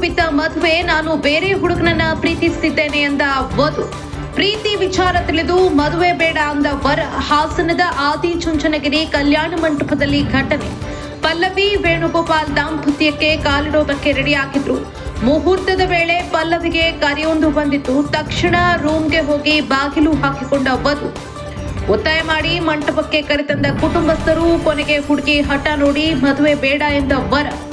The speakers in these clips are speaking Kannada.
ಬಿದ್ದ ಮದುವೆ ನಾನು ಬೇರೆ ಹುಡುಗನನ್ನ ಪ್ರೀತಿಸುತ್ತಿದ್ದೇನೆ ಎಂದ ವಧು. ಪ್ರೀತಿ ವಿಚಾರ ತಿಳಿದು ಮದುವೆ ಬೇಡ ಅಂದ ವರ ಹಾಸನದ ಆದಿಚುಂಚನಗಿರಿ ಕಲ್ಯಾಣ ಮಂಟಪದಲ್ಲಿ ಘಟನೆ. ಪಲ್ಲವಿ ವೇಣುಗೋಪಾಲ್ ದಾಂಪತ್ಯಕ್ಕೆ ಕಾಲಿಡೋದಕ್ಕೆ ರೆಡಿಯಾಗಿದ್ರು. ಮುಹೂರ್ತದ ವೇಳೆ ಪಲ್ಲವಿಗೆ ಕರೆಯೊಂದು ಬಂದಿತ್ತು. ತಕ್ಷಣ ರೂಮ್ಗೆ ಹೋಗಿ ಬಾಗಿಲು ಹಾಕಿಕೊಂಡ ವಧು. ಒತ್ತಾಯ ಮಾಡಿ ಮಂಟಪಕ್ಕೆ ಕರೆತಂದ ಕುಟುಂಬಸ್ಥರು ಕೊನೆಗೆ ಹುಡುಗಿ ಹಠ ನೋಡಿ ಮದುವೆ ಬೇಡ ಎಂದ ವರ.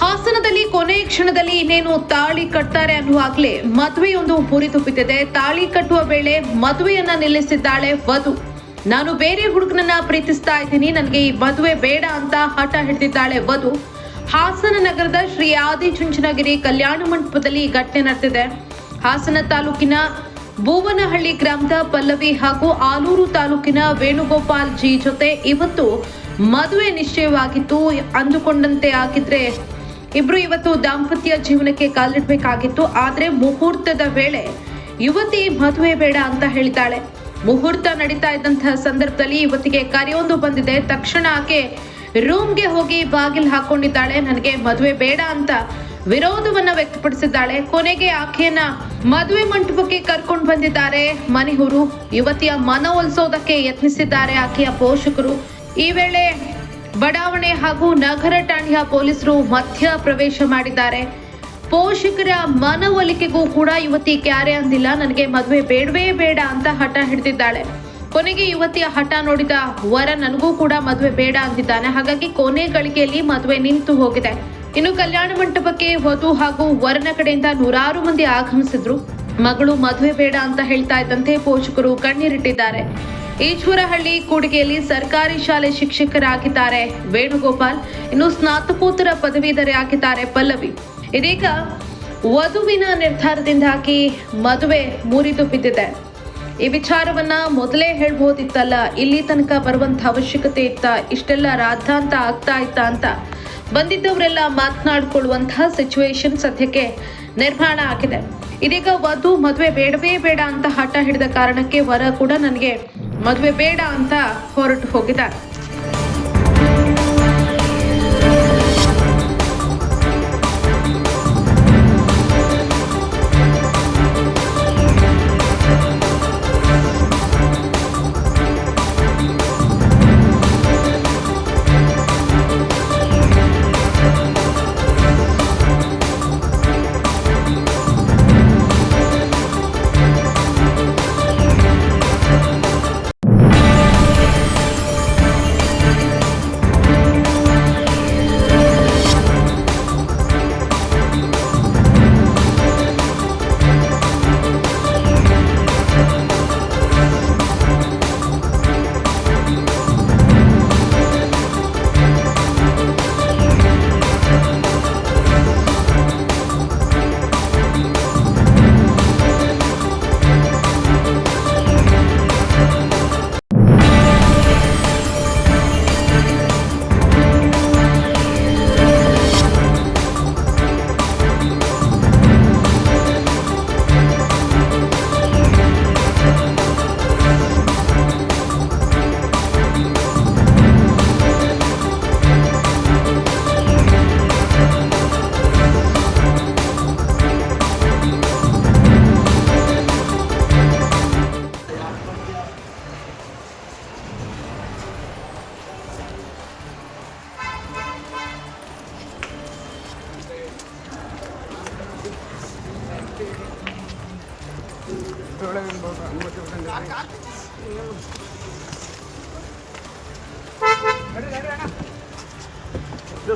ಹಾಸನದಲ್ಲಿ ಕೊನೆ ಕ್ಷಣದಲ್ಲಿ ಇನ್ನೇನು ತಾಳಿ ಕಟ್ತಾರೆ ಅನ್ನುವಾಗಲೇ ಮದುವೆಯೊಂದು ಪುರಿ ಬಿದ್ದಿದೆ ತಾಳಿ ಕಟ್ಟುವ ವೇಳೆ ಮದುವೆಯನ್ನ ನಿಲ್ಲಿಸಿದ್ದಾಳೆ ವಧು. ನಾನು ಬೇರೆ ಹುಡುಗನನ್ನ ಪ್ರೀತಿಸ್ತಾ ಇದ್ದೀನಿ. ನನಗೆ ಈ ಮದುವೆ ಬೇಡ ಅಂತ ಹಠ ಹಿಡಿದಿದ್ದಾಳೆ ವಧು. ಹಾಸನ ನಗರದ ಶ್ರೀ ಆದಿ ಚುಂಚನಗಿರಿ ಕಲ್ಯಾಣ ಮಂಟಪದಲ್ಲಿ ಈ ಘಟನೆ ನಡೆದಿದೆ. ಹಾಸನ ತಾಲೂಕಿನ ಭೂವನಹಳ್ಳಿ ಗ್ರಾಮದ ಪಲ್ಲವಿ ಹಾಗೂ ಆಲೂರು ತಾಲೂಕಿನ ವೇಣುಗೋಪಾಲ್ ಜಿ ಜೊತೆ ಇವತ್ತು ಮದುವೆ ನಿಶ್ಚಯವಾಗಿತ್ತು ಅಂದುಕೊಂಡಂತೆ ಆಗಿದ್ರೆ ಇಬ್ರು ಇವತ್ತು ದಾಂಪತ್ಯ ಜೀವನಕ್ಕೆ ಕಾಲಿಡ್ಬೇಕಾಗಿತ್ತು, ಆದ್ರೆ ಮುಹೂರ್ತದ ವೇಳೆ ಯುವತಿ ಮದುವೆ ಬೇಡ ಅಂತ ಹೇಳಿದ್ದಾಳೆ. ಮುಹೂರ್ತ ನಡೀತಾ ಇದ್ದಂತಹ ಸಂದರ್ಭದಲ್ಲಿ ಯುವತಿಗೆ ಕರೆಯೊಂದು ಬಂದಿದೆ. ತಕ್ಷಣ ಆಕೆ ರೂಮ್ಗೆ ಹೋಗಿ ಬಾಗಿಲು ಹಾಕೊಂಡಿದ್ದಾಳೆ. ನನಗೆ ಮದುವೆ ಬೇಡ ಅಂತ ವಿರೋಧವನ್ನ ವ್ಯಕ್ತಪಡಿಸಿದ್ದಾಳೆ. ಕೊನೆಗೆ ಆಕೆಯನ್ನ ಮದುವೆ ಮಂಟಪಕ್ಕೆ ಕರ್ಕೊಂಡು ಬಂದಿದ್ದಾರೆ ಮನೆಯವರು. ಯುವತಿಯ ಮನವೊಲಿಸೋದಕ್ಕೆ ಯತ್ನಿಸಿದ್ದಾರೆ ಆಕೆಯ ಪೋಷಕರು. ಈ ವೇಳೆ ಬಡಾವಣೆ ಹಾಗೂ ನಗರ ಠಾಣೆಯ ಪೊಲೀಸರು ಮಧ್ಯ ಪ್ರವೇಶ ಮಾಡಿದ್ದಾರೆ. ಪೋಷಕರ ಮನವೊಲಿಕೆಗೂ ಕೂಡ ಯುವತಿ ಕ್ಯಾರೆ ಅಂದಿಲ್ಲ. ನನಗೆ ಮದುವೆ ಬೇಡವೇ ಬೇಡ ಅಂತ ಹಠ ಹಿಡಿದಿದ್ದಾಳೆ. ಕೊನೆಗೆ ಯುವತಿಯ ಹಠ ನೋಡಿದ ವರ, ನನಗೂ ಕೂಡ ಮದುವೆ ಬೇಡ ಅಂದಿದ್ದಾನೆ. ಹಾಗಾಗಿ ಕೊನೆ ಗಳಿಗೆಯಲ್ಲಿ ಮದುವೆ ನಿಂತು ಹೋಗಿದೆ. ಇನ್ನು ಕಲ್ಯಾಣ ಮಂಟಪಕ್ಕೆ ವಧು ಹಾಗೂ ವರನ ಕಡೆಯಿಂದ ನೂರಾರು ಮಂದಿ ಆಗಮಿಸಿದ್ರು. ಮಗಳು ಮದುವೆ ಬೇಡ ಅಂತ ಹೇಳ್ತಾ ಇದ್ದಂತೆ ಪೋಷಕರು ಕಣ್ಣೀರಿಟ್ಟಿದ್ದಾರೆ. ಈಶ್ವರಹಳ್ಳಿ ಕೂಡಿಗೆಯಲ್ಲಿ ಸರ್ಕಾರಿ ಶಾಲೆ ಶಿಕ್ಷಕರಾಗಿದ್ದಾರೆ ವೇಣುಗೋಪಾಲ್. ಇನ್ನು ಸ್ನಾತಕೋತ್ತರ ಪದವೀಧರೆ ಆಗಿದ್ದಾರೆ ಪಲ್ಲವಿ. ಇದೀಗ ವಧುವಿನ ನಿರ್ಧಾರದಿಂದಾಗಿ ಮದುವೆ ಮುರಿದು ಬಿದ್ದಿದೆ. ಈ ವಿಚಾರವನ್ನ ಮೊದಲೇ ಹೇಳ್ಬೋದಿತ್ತಲ್ಲ, ಇಲ್ಲಿ ತನಕ ಬರುವಂತ ಅವಶ್ಯಕತೆ ಇತ್ತ, ಇಷ್ಟೆಲ್ಲ ರಾದ್ಧಾಂತ ಆಗ್ತಾ ಇತ್ತ ಅಂತ. ಬಂದಿದ್ದವರೆಲ್ಲ ಮಾತನಾಡ್ಕೊಳ್ಳುವಂತಹ ಸಿಚುವೇಶನ್ ಸದ್ಯಕ್ಕೆ ನಿರ್ಮಾಣ ಆಗಿದೆ. ಇದೀಗ ವಧು ಮದುವೆ ಬೇಡವೇ ಬೇಡ ಅಂತ ಹಠ ಹಿಡಿದ ಕಾರಣಕ್ಕೆ ವರ ಕೂಡ ನನಗೆ ಮದುವೆ ಬೇಡ ಅಂತ ಹೊರಟು ಹೋಗಿದ್ದಾರೆ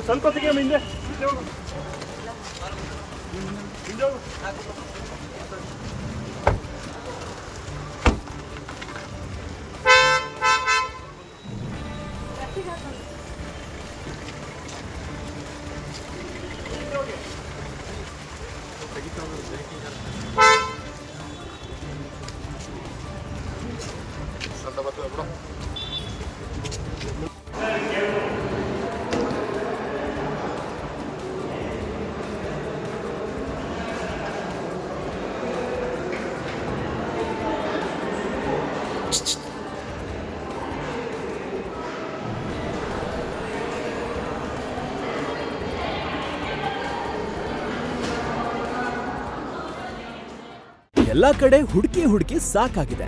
ಸ್ವಲ್ಪ ತೆಗೆ ಹಿಂದೆ ಹಿಂದೆ ಎಲ್ಲಾ ಕಡೆ ಹುಡುಕಿ ಹುಡುಕಿ ಸಾಕಾಗಿದೆ.